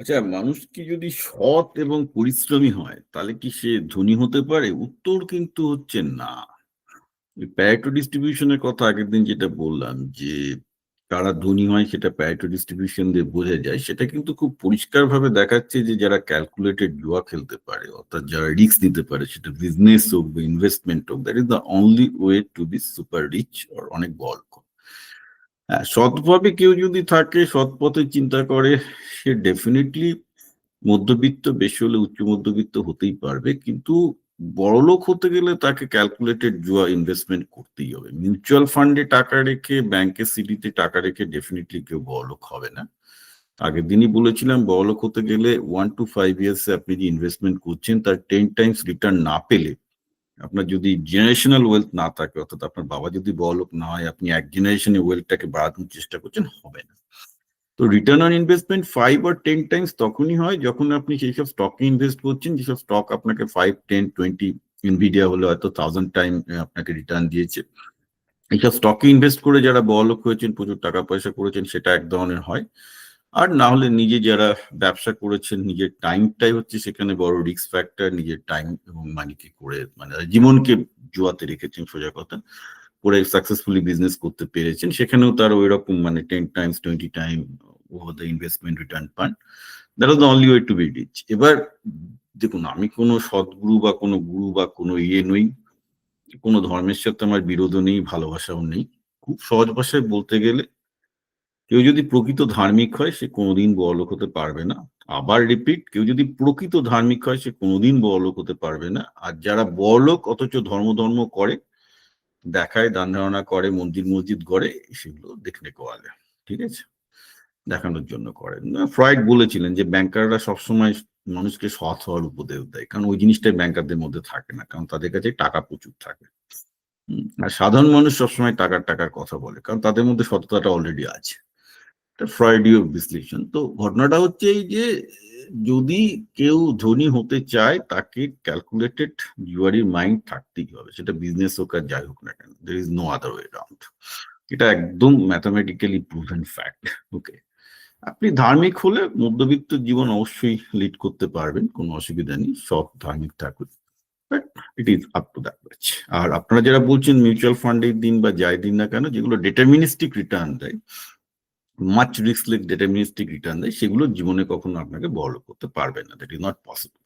আচ্ছা মানুষ কি যদি সৎ এবং পরিশ্রমী হয়, তাহলে কি সে ধনী হতে পারে? উত্তর কিন্তু হচ্ছে না। প্যারেটো ডিস্ট্রিবিউশনের কথা আগের দিন যেটা বললাম, যে কারা ধনী হয় সেটা প্যারেটো ডিস্ট্রিবিউশন দিয়ে বোঝা যায়। সেটা কিন্তু খুব পরিষ্কারভাবে দেখাচ্ছে যে যারা ক্যালকুলেটেড জুয়া খেলতে পারে, অর্থাৎ যারা রিস্ক নিতে পারে, সেটা বিজনেস হোক বা ইনভেস্টমেন্ট হোক, that is the only way to be super rich or অনেক হ্যাঁ সৎভাবে কেউ যদি থাকে সৎ পথে চিন্তা করে, সে ডেফিনেটলি মধ্যবিত্ত, বেশি হলে উচ্চ মধ্যবিত্ত হতেই পারবে। কিন্তু বড়লোক হতে গেলে তাকে ক্যালকুলেটেড জুয়া ইনভেস্টমেন্ট করতেই হবে। মিউচুয়াল ফান্ডে টাকা রেখে ব্যাংকের সিটিতে টাকা রেখে ডেফিনেটলি কেউ বড়লোক হবে না। আগের দিনই বলেছিলাম, বড়লোক হতে গেলে ওয়ান টু ফাইভ ইয়ার্স আপনি যে ইনভেস্টমেন্ট করছেন, তার টেন টাইমস রিটার্ন না পেলে আপনার যদি জেনারেশনাল ওয়েলথ না থাকে, অর্থাৎ আপনার বাবা যদি বড়লোক না হয়, আপনি এক জেনারেশনে ওয়েলথটাকে বাড়ানোর চেষ্টা করছেন, হবে না। তো রিটার্ন অন ইনভেস্টমেন্ট ফাইভ আর টেন টাইমস তখনই হয় যখন আপনি সেই সব স্টকে ইনভেস্ট করছেন, যেসব স্টক আপনাকে ফাইভ টেন টোয়েন্টি ইনভিডিয়া হলে হয়তো থাউজেন্ড টাইম আপনাকে রিটার্ন দিয়েছে। এইসব স্টকে ইনভেস্ট করে যারা বড়লোক হয়েছেন, প্রচুর টাকা পয়সা করেছেন, সেটা এক ধরনের হয়। আর না হলে নিজে যারা ব্যবসা করেছেন, নিজের টাইমটাই হচ্ছে সেখানে বড় রিস্ক ফ্যাক্টর নিজের টাইম এবং মানিকে করে মানে জীবনকে জুয়াতে রেখেছেন সোজা কথা, করে সাকসেসফুলি বিজনেস করতে পেরেছেন, সেখানেও তার ওই রকম মানে ten times twenty time over the investment return পান that was only way to be rich এবার দেখুন, আমি কোনো সদ্গুরু বা কোনো গুরু বা কোনো ইয়ে নই, কোনো ধর্মের সাথে আমার বিরোধও নেই, ভালোবাসাও নেই, খুব সহজ ভাষায় বলতে গেলে কেউ যদি প্রকৃত ধার্মিক হয়, সে কোনোদিন বড়লোক হতে পারবে না। আবার রিপিট কেউ যদি প্রকৃত ধার্মিক হয়, সে কোনোদিন বড়লোক হতে পারবে না। আর যারা বড়লোক, অথচ ধর্ম ধর্ম করে, দেখায় দান ধারণা করে, মন্দির মসজিদ করে সেগুলো দেখলে কোয়ালে ঠিক আছে? দেখানোর জন্য করেন ফ্রয়েড বলেছিলেন যে ব্যাংকাররা সবসময় মানুষকে সৎ হওয়ার উপদেশ দেয়। কারণ ওই জিনিসটাই ব্যাংকারদের মধ্যে থাকে না, কারণ তাদের কাছে টাকা প্রচুর থাকে। আর সাধারণ মানুষ সবসময় টাকার টাকার কথা বলে, কারণ তাদের মধ্যে সততাটা অলরেডি আছে। ফ্রয়েডীয় বিশ্লেষণ। তো ঘটনাটা হচ্ছে এই যে, যদি কেউ ধনী হতে চায়, তাকে ক্যালকুলেটেড জুয়ারির মাইন্ড থাকতেই হবে। সেটা বিজনেস হোক আর যাই হোক না কেন there is no other way round এটা একদম ম্যাথামেটিক্যালি প্রুভেন ফ্যাক্ট ওকে আপনি ধার্মিক হলে মধ্যবিত্ত জীবন অবশ্যই লিড করতে পারবেন, কোনো অসুবিধা নেই, সব ধার্মিক থাকুন it is up to that আর আপনারা যারা বলছেন মিউচুয়াল ফান্ডের দিন বা যাই দিন না কেন, যেগুলো ডিটারমিনিস্টিক রিটার্ন দেয় মাচ রিস্কলেস ডেটামিনিস্টিক রিটার্ন দেয়, সেগুলো জীবনে কখনো আপনাকে বড় করতে পারবে না। That is not possible